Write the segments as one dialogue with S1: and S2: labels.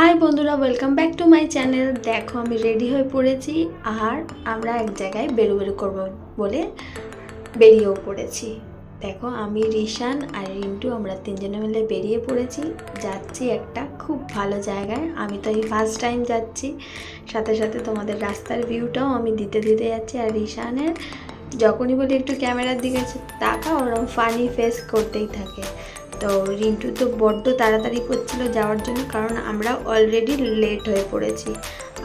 S1: High বন্ধুরা welcome back to my channel দেখো, আমি রেডি হয়ে পড়েছি, আর আমরা এক জায়গায় বেরো বেরো করব বলে বেরিয়েও পড়েছি। দেখো, আমি, রিশান আর রিন্টু, আমরা তিনজনে মিলে বেরিয়ে পড়েছি। যাচ্ছি একটা খুব ভালো জায়গায়। আমি তো এই ফার্স্ট টাইম যাচ্ছি। সাথে সাথে তোমাদের রাস্তার ভিউটাও আমি দিতে দিতে যাচ্ছি। আর রিশানের, যখনই বলি একটু ক্যামেরার দিকে তাকা ওরকম ফানি ফেস করতেই থাকে। তো রিন্টু তো বড্ড তাড়াতাড়ি করছিল যাওয়ার জন্য, কারণ আমরা অলরেডি লেট হয়ে পড়েছি।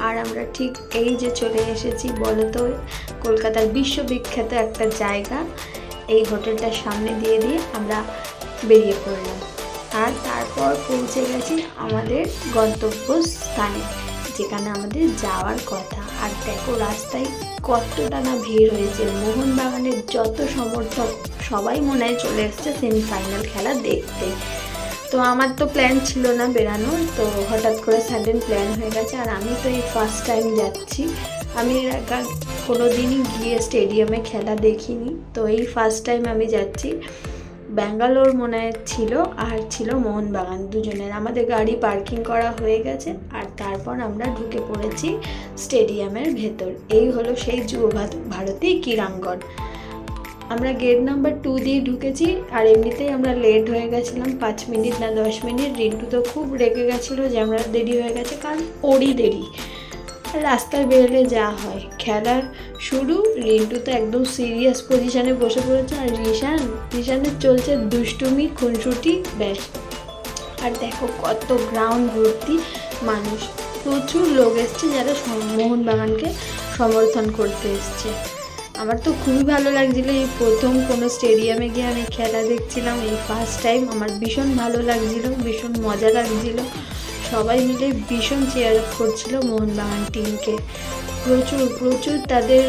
S1: আর আমরা ঠিক এই যে চলে এসেছি বলো তো কলকাতার বিশ্ববিখ্যাত একটা জায়গা, এই হোটেলটার সামনে দিয়ে দিয়ে আমরা বেরিয়ে পড়লাম। আর তারপর পৌঁছে গেছি আমাদের গন্তব্য স্থানে যেখানে আমাদের যাওয়ার কথা। আর দেখো, রাস্তায় কতটা না ভিড় হয়েছে। মোহনবাগানের যত সমর্থক, সবাই মনে হয় চলে এসছে সেমিফাইনাল খেলা দেখতে। তো আমার তো প্ল্যান ছিল না বেরানোর, তো হঠাৎ করে সাডেন প্ল্যান হয়ে গেছে। আর আমি তো এই ফার্স্ট টাইম যাচ্ছি। আমি এর কোনো দিনই গিয়ে স্টেডিয়ামে খেলা দেখিনি। তো এই ফার্স্ট টাইম আমি যাচ্ছি। ব্যাঙ্গালোর মনে ছিল আর ছিল মোহনবাগান দুজনের। আমাদের গাড়ি পার্কিং করা হয়ে গেছে আর তারপর আমরা ঢুকে পড়েছি স্টেডিয়ামের ভেতর। এই হলো সেই যুব ভারতী ক্রীড়াঙ্গন। আমরা গেট নাম্বার টু দিয়ে ঢুকেছি আর এমনিতেই আমরা লেট হয়ে গেছিলাম, পাঁচ মিনিট না দশ মিনিট। রিন্টু তো খুব রেগে গেছিল যে আমরা দেরি হয়ে গেছে, কারণ ওরই দেরি। রাস্তায় বেরোলে যা হয়। খেলার শুরু, রিন্টু তো একদম সিরিয়াস পজিশানে বসে পড়েছে আর রিশান রিশানের চলছে দুষ্টুমি, খুনসুটি, ব্যাস। আর দেখো কত গ্রাউন্ড ভর্তি মানুষ। প্রচুর লোক এসছে যারা মোহনবাগানকে সমর্থন করতে এসছে। আমার তো খুবই ভালো লাগছিল এই প্রথম কোনো স্টেডিয়ামে গিয়ে আমি খেলা দেখছিলাম, এই ফার্স্ট টাইম আমার ভীষণ ভালো লাগছিল, ভীষণ মজা লাগছিল। সবাই মিলে ভীষণ চেয়ার আপ করছিল মোহনবাগান টিমকে প্রচুর প্রচুর তাদের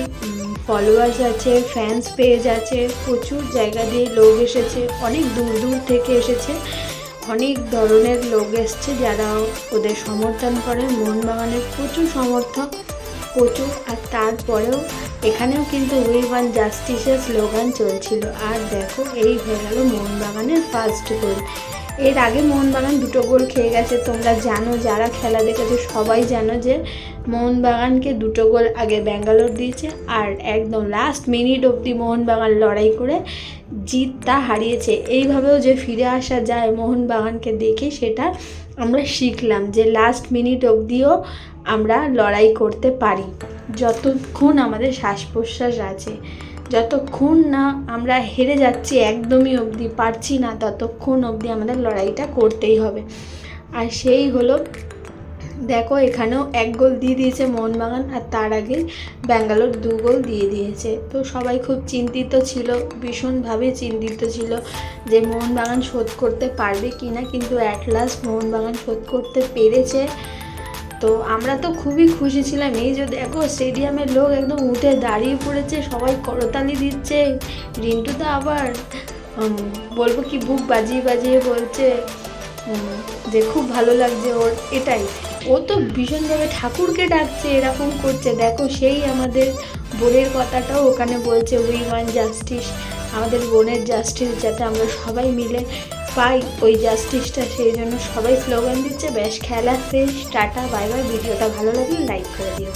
S1: ফলোয়ার্স আছে ফ্যান্স পেজ আছে প্রচুর জায়গা দিয়ে লোক এসেছে, অনেক দূর দূর থেকে এসেছে। অনেক ধরনের লোক এসছে যারা ওদের সমর্থন করে মোহনবাগানের প্রচুর সমর্থক, প্রচুর, আর তারপরেও এখানেও কিন্তু উই ওয়ান জাস্টিসের স্লোগান চলছিল। আর দেখো, এই হয়ে গেল মোহনবাগানের ফার্স্ট গোল এর আগে মোহনবাগান দুটো গোল খেয়ে গেছে, তোমরা জানো, যারা খেলা দেখেছ সবাই জানো যে মোহনবাগানকে দুটো গোল আগে ব্যাঙ্গালোর দিয়েছে আর একদম লাস্ট মিনিট অবধি মোহনবাগান লড়াই করে জিতটা হারিয়েছে। এইভাবেও যে ফিরে আসা যায় মোহনবাগানকে দেখে, সেটা আমরা শিখলাম যে লাস্ট মিনিট অবধিও আমরা লড়াই করতে পারি। যতক্ষণ আমাদের শ্বাস প্রশ্বাস আছে। যতক্ষণ না আমরা হেরে যাচ্ছি একদমই অবধি, পারছি না, ততক্ষণ অবধি আমাদের লড়াইটা করতেই হবে। আর সেই হলো, দেখো এখানেও এক গোল দিয়ে দিয়েছে মোহনবাগান আর তার আগে ব্যাঙ্গালোর দু গোল দিয়ে দিয়েছে। তো সবাই খুব চিন্তিত ছিল, ভীষণভাবে চিন্তিত ছিল যে মোহনবাগান শোধ করতে পারবে কি না কিন্তু অ্যাট লাস্ট মোহনবাগান শোধ করতে পেরেছে। তো আমরা তো খুবই খুশি ছিলাম। এই যে দেখো স্টেডিয়ামের লোক একদম উঠে দাঁড়িয়ে পড়েছে, সবাই করতালি দিচ্ছে। রিন্টু তো আবার বলব কি, বুক বাজিয়ে বাজিয়ে বলছে যে খুব ভালো লাগছে ওর, এটাই। ও তো ভীষণভাবে ঠাকুরকে ডাকছে, এরকম করছে। দেখো, সেই আমাদের বোনের কথাটাও ওখানে বলছে উই ওয়ান জাস্টিস, আমাদের বোনের জাস্টিস, যাতে আমরা সবাই মিলে পাই ওই জাস্টিসটা সেই জন্য সবাই স্লোগান দিচ্ছে, ব্যাস খেলা শেষ, টাটা বাই বাই ভিডিওটা ভালো লাগলে লাইক করে দিও।